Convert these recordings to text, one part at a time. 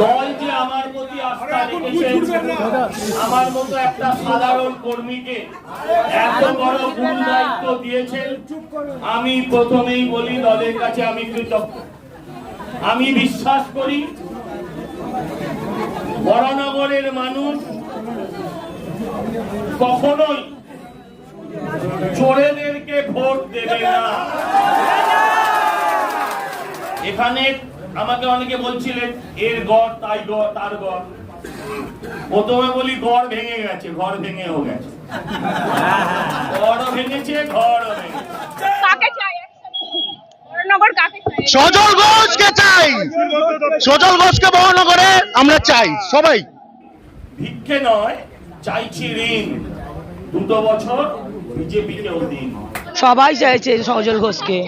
দল যে আমার প্রতি আস্থা রেখেছে। আমার মতো একটা সাধারণ কর্মীকে এত বড় দায়িত্ব দিয়েছেন আমি প্রথমেই বলি দলের কাছে আমি কৃতজ্ঞ। আমি বিশ্বাস করি বরানগরের মানুষ কখনোই চোরেদেরকে ভোট দেবে না। এখানে আমাকে অনেকে বলছিলেন এর গড় তাই গড় তার গড়। প্রথমে বলি গড় ভেঙে গেছে ঘর ভেঙেও গেছে। গড়ও ভেঙেছে ঘরও চাই সজল ঘোষকে চাই। সজল ঘোষকে মহানগরে আমরা চাই সবাই। ভিক্ষে নয় চাইছি ঋণ। দুটো বছর বিজেপিকেও দিন। সবাই চাইছে সজল ঘোষকে।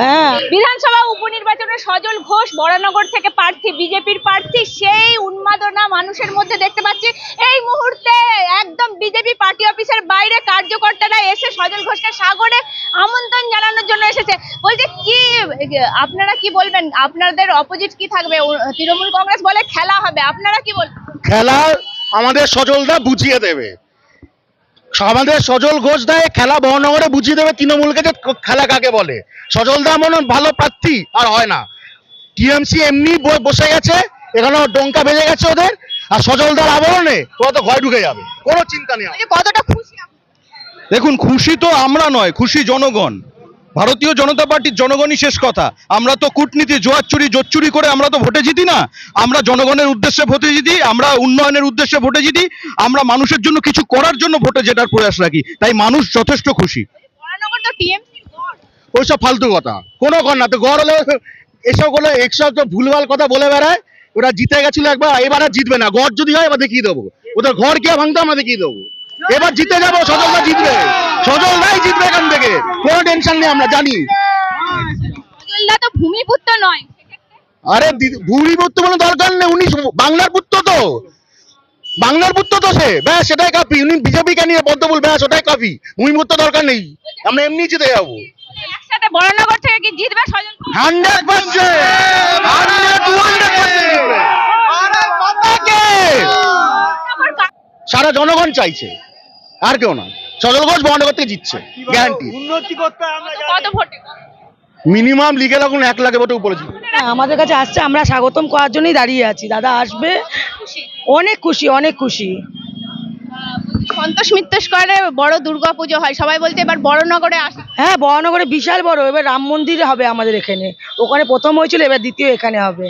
হ্যাঁ। বিধানসভা উপনির্বাচনে সজল ঘোষ বরানগর থেকে প্রার্থী বিজেপির প্রার্থী সেই উন্মাদনা মানুষের মধ্যে দেখতে পাচ্ছি। এই মুহূর্তে একদম বিজেপি পার্টি অফিসের বাইরে কার্যকর্তারা এসে সজল ঘোষকে সাগরে আমন্ত্রণ জানানোর জন্য এসেছে। বলছে কি আপনারা কি বলবেন? আপনাদের অপোজিট কি থাকবে? তৃণমূল কংগ্রেস বলে খেলা হবে। আপনারা কি বলবেন খেলা আমাদের সজলদা বুঝিয়ে দেবে। আমাদের সজল ঘোষ দেয় খেলা মহানগরে বুঝিয়ে দেবে তৃণমূলকে যে খেলা কাকে বলে। সজল দা মনে ভালো প্রার্থী আর হয় না। টিএমসি এমনি বসে গেছে এখানে ডঙ্কা বেজে গেছে ওদের আর সজল দার আবরণে ওরা তো ঘরে ঢুকে যাবে। কোনো চিন্তা নেই। কতটা খুশি দেখুন খুশি তো আমরা নয় খুশি জনগণ। ভারতীয় জনতা পার্টির জনগণই শেষ কথা। আমরা তো কূটনীতি জোয়াচ্চুরি জোচ্চুরি করে আমরা তো ভোটে জিতি না। আমরা জনগণের উদ্দেশ্যে ভোটে জিতি আমরা উন্নয়নের উদ্দেশ্যে ভোটে জিতি আমরা মানুষের জন্য কিছু করার জন্য ভোটে জেতার প্রয়াস রাখি। তাই মানুষ যথেষ্ট খুশি। ওইসব ফালতু কথা। কোনো কর না। তো গড় হলে এসব হলে এসব তো ভুলভাল কথা বলে বেড়ায়। ওরা জিতে গেছিল একবার এবার আর জিতবে না। গড় যদি হয় এবার দেখিয়ে দেবো। ওদের ঘর কে ভাঙতে আমরা দেখিয়ে দেবো। এবার জিতে যাব সজলদা জিতবে। সজলদাই জিতবে এখান থেকে। কোনো টেনশন নেই আমরা জানি। সজলদা তো ভূমিপুত্র নয়। আরে দিদি- ভুরি পুত্র বলে দরকার নেই উনি বাংলার পুত্র তো। বাংলার পুত্র তো সে। ব্যাস সেটাই কাপি উনি বিজেপি কে নিয়ে পদ্মফুল ব্যাস ওটাই কাপি ভূমিপুত্র দরকার নেই। আমরা এমনি জিতে যাব। একসাথে বরানগর থেকে কি জিতবে Sajal? Hundred percent. Hundred to hundred Baranagar কা- সারা জনগণ চাইছে। আর কেউ না সজল ঘোষ মহানগর থেকে জিতছে গ্যারান্টি কত ভোটে মিনিমাম লিগেল এখন এক লাখের ভোটে উপরে হ্যাঁ, আমাদের কাছে আসছে আমরা স্বাগতম করার জন্যই দাঁড়িয়ে আছি। দাদা আসবে। অনেক খুশি অনেক খুশি। সন্তোষ মিত্র স্কোয়ারে বড় দুর্গা পুজো হয়। সবাই বলছে এবার বড়নগরে আসা। হ্যাঁ বরানগরে বিশাল বড়। এবার রাম মন্দির হবে আমাদের এখানে। ওখানে প্রথম হয়েছিল এবার দ্বিতীয় এখানে হবে।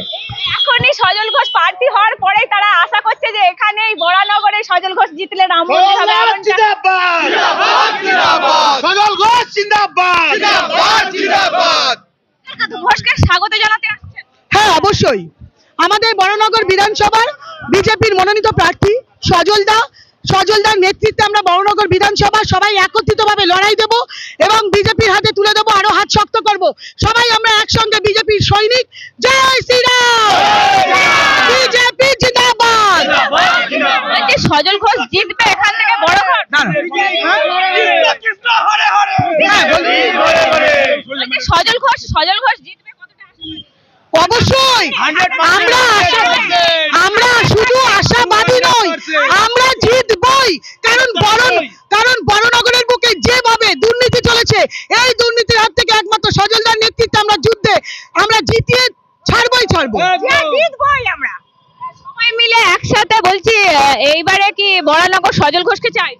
এখনই সজল ঘোষ প্রার্থী হওয়ার পরেই তারা আশা করছে যে এখানেই বরানগরে সজল ঘোষ জিতলে রাম মন্দির হবে। সজল ঘোষ জিন্দাবাদ! ঘোষকে স্বাগত জানাতে আসছেন। হ্যাঁ অবশ্যই। আমাদের বড়নগর বিধানসভার বিজেপির মনোনীত প্রার্থী সজলদা সজলদার নেতৃত্বে আমরা বড়নগর বিধানসভা সবাই একত্রিতভাবে লড়াই দেব এবং বিজেপির হাতে তুলে দেবো আরও হাত শক্ত করব। সবাই আমরা একসঙ্গে বিজেপির সৈনিক। জয় শ্রীরাম! বিজেপি জিন্দাবাদ! সজল ঘোষ জিতবে এখান থেকে বড় সজল ঘোষ সজল ঘোষ জিতবে? অবশ্যই। আমরা আমরা শুধু আশাবাদী নই আমরা জিতবই কারণ বড় কারণ বড়নগরের বুকে যেভাবে দুর্নীতি চলেছে এই দুর্নীতির হাত থেকে একমাত্র সজলদার নেতৃত্বে আমরা যুদ্ধে আমরা জিতিয়ে ছাড়বই ছাড়বো হ্যাঁ, জিতবই আমরা সবাই মিলে একসাথে বলছি আহ, এইবারে কি বড়নগর সজল ঘোষকে চাই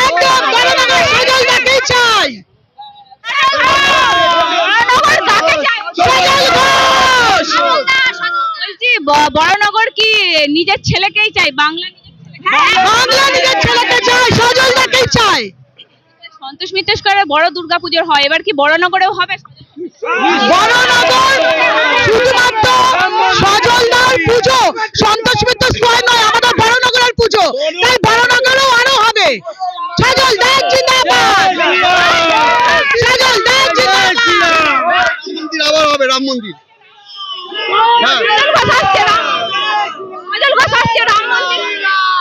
একদম বড়নগর সজলদাকেই চাই বড়নগর কাকে চাই? সজল ঘোষ! বলছি ব- বড়নগর কি নিজের ছেলেকেই চাই? বাংলা বাংলা নিজের ছেলেকে চাই। সজলদাকেই চাই। সন্তোষ বড় দুর্গাপুজোর হয়। এবার কি বড়নগরেও হবে? বড়নগর শুধুমাত্র সজলদার পুজো সন্তোষ মিত্র স্কোয়ার নয় আমাদের বড়নগরের পুজো। তাই বড়নগরেও আরও হবে। সজল দেব জিন্দাবাদ সজল দেব জিন্দাবাদ। আবার হবে রাম মন্দির।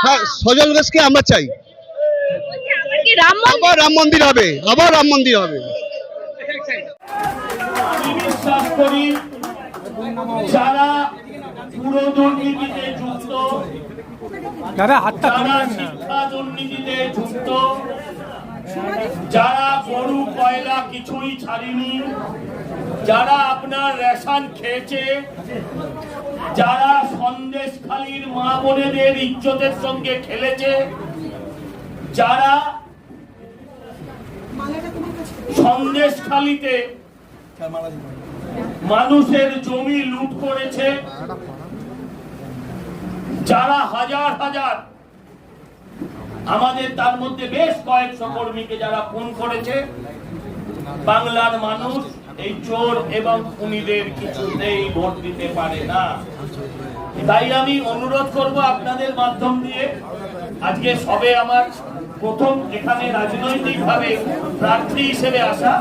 হ্যাঁ সজল ঘোষকে আমরা চাই। আবার রাম মন্দির রাম মন্দির হবে আবার রাম মন্দির হবে। যারা পুরো দুর্নীতিতে যুক্ত যারা শিক্ষা দুর্নীতিতে যুক্ত যারা গরু কয়লা কিছুই ছাড়িনি যারা আপনার রেশন খেয়েছে যারা সন্দেশখালীর মা বোনেদের ইজ্জতের সঙ্গে খেলেছে যারা সন্দেশখালীতে মানুষের জমি লুট করেছে যারা হাজার হাজার আমাদের তার মধ্যে বেশ কয়েকশো কর্মীকে যারা খুন করেছে। বাংলার মানুষ এই চোর এবং খুনিদের কিছুতেই ভোট দিতে পারে না। তাই আমি অনুরোধ করব আপনাদের মাধ্যম দিয়ে, আজকে সবে আমার প্রথম এখানে রাজনৈতিক ভাবে প্রার্থী হিসেবে আসা,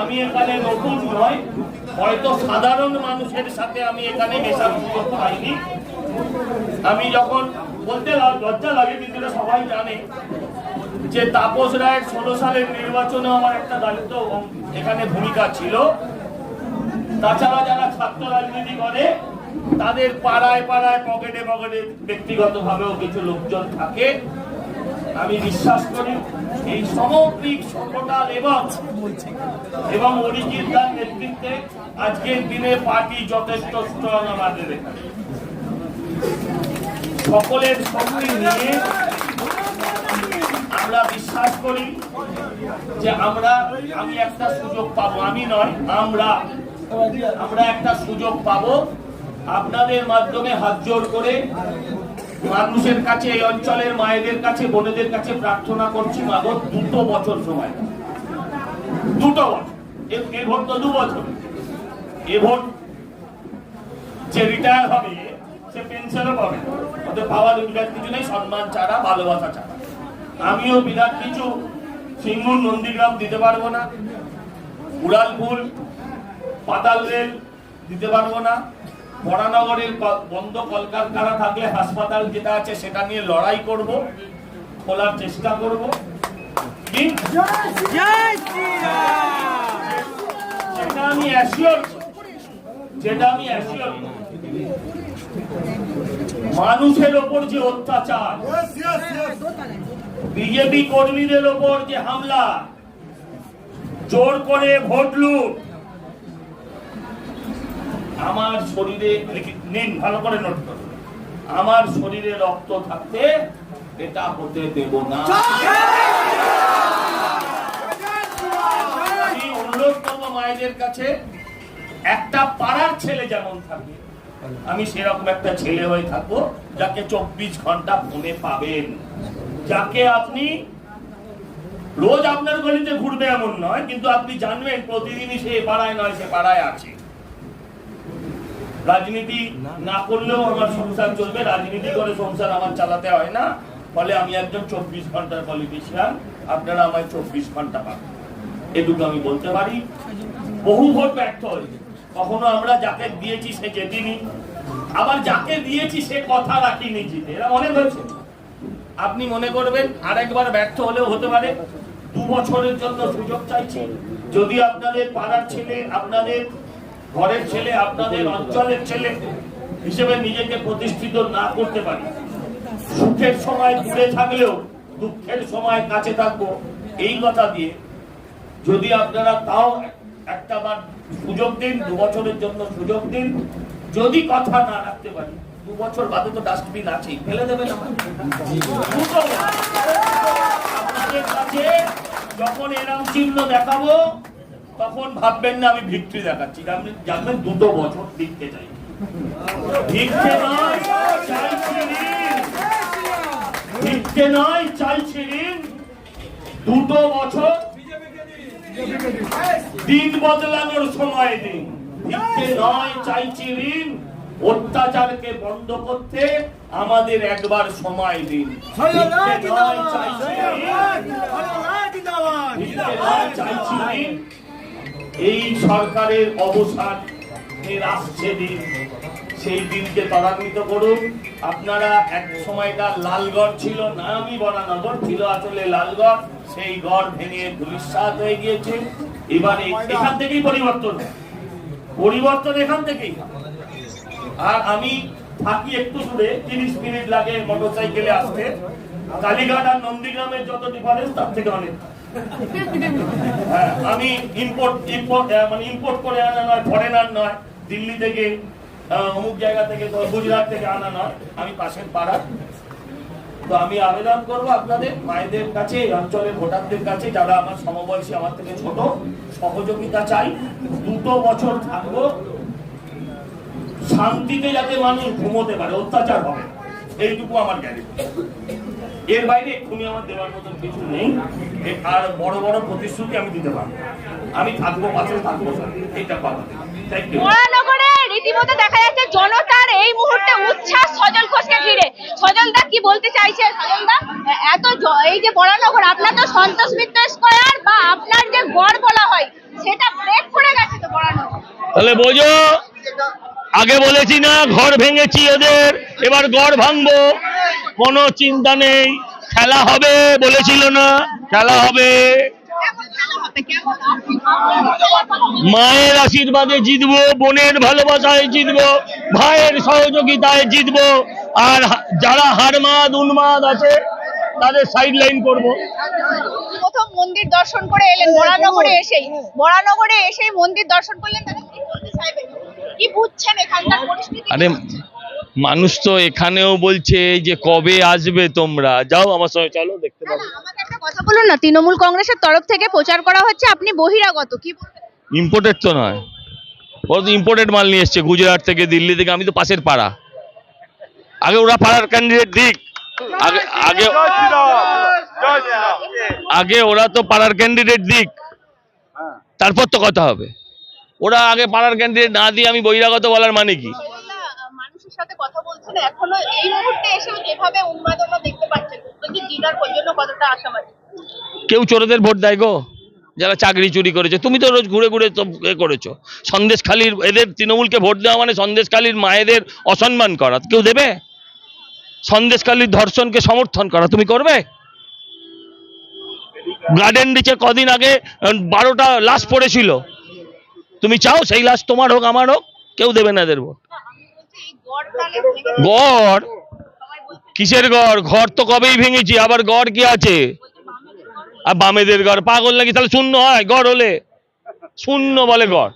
আমি এখানে নতুন নয়, হয়তো সাধারণ মানুষের সাথে আমি এখানে মেশার পাইনি আমি যখন বলতে লজ্জা লাগে, কিন্তু সবাই জানে যে তাপস রায়ের ষোলো সালের নির্বাচনে আমার একটা দায়িত্ব এখানে ভূমিকা ছিল। তাছাড়া যারা ছাত্র রাজনীতি করে, তাদের পাড়ায় পাড়ায়, পকেটে পকেটে ব্যক্তিগতভাবেও কিছু লোকজন থাকে। আমি বিশ্বাস করি, এই সামগ্রিক সকটাল এবং এবং অরিজিৎ দার নেতৃত্বে আজকের দিনে পার্টি যথেষ্ট স্ট্রং আমাদের এখানে। সকলের শক্তি নিয়ে আমরা বিশ্বাস করি যে আমরা, আমি একটা সুযোগ পাবো, আমি নয়, আমরা। আমরা একটা সুযোগ পাবো। আপনাদের মাধ্যমে হাত জোর করে মানুষের কাছে, এই অঞ্চলের মায়েদের কাছে, বোনেদের কাছে প্রার্থনা করছি মাগো দুটো বছর সময়। দুটো বছর। এ ভোট তো দু বছর। এ ভোট যে রিটায়ার হবে, সে পেনশনও পাবে। ওদের পাওয়ার বিরাট কিছু নেই সম্মান ছাড়া ভালোবাসা ছাড়া। আমিও বিরাট কিছু সিঙ্গুর নন্দীগ্রাম দিতে পারব না উড়ালপুর পাতাল রেল দিতে পারব না বরানগরের বন্ধ কলকারখানা থাকলে হাসপাতাল যেটা আছে সেটা নিয়ে লড়াই করব খোলার চেষ্টা করব। যেটা আমি অ্যাসিওর যেটা আমি মানুষের ওপর যে অত্যাচার বিজেপি কর্মীদের ওপর যে হামলা জোর করে ভোট লুট আমার শরীরে নিন ভালো করে নোট করুন। আমার শরীরে রক্ত থাকতে এটা হতে দেব না। আমি অনুরোধ করব মায়েদের কাছে একটা পাড়ার ছেলে যেমন থাকে আমি সেরকম একটা ছেলে হয়ে থাকব যাকে চব্বিশ ঘণ্টা ফোনে পাবেন। যাকে আপনি, রোজ আপনার গলিতে ঘুরবে এমন নয়, কিন্তু আপনি জানবেন প্রতিদিনই সে পাড়ায় নয়, সে পাড়ায় আছে। রাজনীতি না করলেও আমার সংসার চলবে, রাজনীতি করে সংসার আমার চালাতে হয় না, ফলে আমি একজন চব্বিশ ঘণ্টার পলিটিশিয়ান আপনারা আমায় চব্বিশ ঘণ্টা পাবেন। এটুকু আমি বলতে পারি। বহু ভোট ব্যর্থ হয়েছে কখনো আমরা যাকে দিয়েছি সে জেতিনি আবার যাকে দিয়েছি সে কথা রাখিনি জিতে এরা অনেক হয়েছে আপনি মনে করবেন, আরেকবার ব্যর্থ হলেও হতে পারে। দু বছরের জন্য সুযোগ চাইছি। যদি আপনাদের পাড়ার ছেলে, আপনাদের ঘরের ছেলে, আপনাদের অঞ্চলের ছেলে হিসেবে নিজেকে প্রতিষ্ঠিত না করতে পারি, সুখের সময় দূরে থাকলেও, দুঃখের সময় কাছে থাকব, এই কথা দিয়ে যদি আপনারা তাও একটা বার সুযোগ দিন, দু বছরের জন্য সুযোগ দিন। যদি কথা না রাখতে পারি, দু বছর বাদে তো ডাস্টবিন আছেই, ফেলে দেবেন যখন এরম চিহ্ন দেখাবো, তখন ভাববেন না আমি ভিক্টরি দেখাচ্ছি জানবেন জানবেন দুটো বছর লিখতে চাই। ভিক্ষে নয় চাইছি। দুটো বছর দিন বদলানোর সময় দিন। ভিক্ষে নয় চাইছি ঋণ। অত্যাচারকে বন্ধ করতে আমাদের একবার সময় দিন। এই সরকারের অবসান আসছে দিন। সেই দিনকে ত্বরান্বিত করুন আপনারা এক সময়টা লালগড় ছিল নামই বরানগর ছিল আসলে লালগড় সেই গড় ভেঙে ধূলিসাৎ হয়ে গিয়েছে। এবার এখান থেকেই পরিবর্তন। পরিবর্তন এখান থেকেই। আর আমি থাকি একটু দূরে তিরিশ মিনিট লাগে মোটর সাইকেলে আসতে। কালীঘাট আর নন্দীগ্রামের যত ডিফারেন্স তার থেকে অনেক। হ্যাঁ, আমি ইম্পোর্ট ইম্পোর্ট মানে ইম্পোর্ট করে আনা নয় ফরেনার নয় দিল্লি থেকে অমুক জায়গা থেকে গুজরাট থেকে আনা নয়, আমি পাশের পাড়ার। তো আমি আবেদন করব আপনাদের, মায়েদের কাছে, অঞ্চলের ভোটারদের কাছে, যারা আমার সমবয়সী, আমার থেকে ছোট, সহযোগিতা চাই। দুটো বছর থাকব, শান্তিতে যাতে মানুষ ঘুমোতে পারে, অত্যাচার হবে। এইটুকু আমার গ্যারেন্টি এর বাইরে এক্ষুনি আমার দেওয়ার মতন কিছু নেই। আর বড় বড় প্রতিশ্রুতি আমি দিতে পারব। আমি থাকব, পাশে থাকব স্যার এইটা কথা। থ্যাংক ইউ রীতিমতো দেখা যাচ্ছে জনতার এই মুহূর্তে উচ্ছ্বাস সজল ঘোষকে ঘিরে। সজল দা কি বলতে চাইছে সজল দা, এত এই যে বরানগর, আপনার তো সন্তোষ মিত্র স্কয়ার বা আপনার যে গড় বলা হয়, সেটা ব্রেক করে গেছে তো বরানগর। তাহলে বোঝো, আগে বলেছি না, ঘর ভেঙেছি ওদের, এবার গড় ভাঙবো। কোনো চিন্তা নেই, খেলা হবে বলেছিল না, খেলা হবে কেমন খেলা হবে কেমন মায়ের আশীর্বাদে জিতবো বোনের ভালোবাসায় জিতবো ভাইয়ের সহযোগিতায় জিতবো আর যারা হারমাদ উন্মাদ আছে তাদের সাইড লাইন করব। প্রথম মন্দির দর্শন করে এলেন বরানগরে এসেই। বরানগরে এসেই মন্দির দর্শন করলেন দাদা কি বলতে চাইবেন? কি বুঝছেন এখানকার পরিস্থিতি? আরে মানুষ তো এখানেও বলছে যে কবে আসবে তোমরা? যাও আমার সঙ্গে চলো দেখতে পাবো। একটা কথা বলুন না তৃণমূল কংগ্রেসের তরফ থেকে প্রচার করা হচ্ছে আপনি বহিরাগত কি ইম্পোর্টেড তো নয়। ওরা তো ইম্পোর্টেড মাল নিয়ে এসছে গুজরাট থেকে দিল্লি থেকে আমি তো পাশের পাড়া। আগে ওরা পাড়ার ক্যান্ডিডেট দিক। আগে আগে আগে ওরা তো পাড়ার ক্যান্ডিডেট দিক। তারপর তো কথা হবে। ওরা আগে পাড়ার ক্যান্ডিডেট না দিয়ে আমি বহিরাগত বলার মানে কি? সাথে কথা বলছেন, এখনও এই মুহূর্তে এসেও যেভাবে উন্মাদনা দেখতে পাচ্ছেন। যদি জিতার জন্য কতটা আশাবাদী? কেউ চোরদের ভোট দেয় গো, যারা চাকরি চুরি করেছে। তুমি তো রোজ ঘুরে ঘুরে তো এ করেছ। সন্দেশখালীর এদের তৃণমূলকে ভোট দেওয়া মানে সন্দেশখালীর মায়েদের অসম্মান করা। কেউ দেবে? সন্দেশখালীর ধর্ষণকে সমর্থন করা। তুমি করবে? গার্ডেন রিচে কদিন আগে বারোটা লাশ পড়েছিল। তুমি চাও সেই লাশ তোমার হোক, আমার হোক? কেউ দেবে না এদের ভোট। গড় কিসের গড়? ঘর তো কবেই ভেঙেছি আবার গড় কি আছে? আর বামেদের গড় পাগল নাকি? তাহলে শূন্য হয় গড় হলে। শূন্য বলে গড়।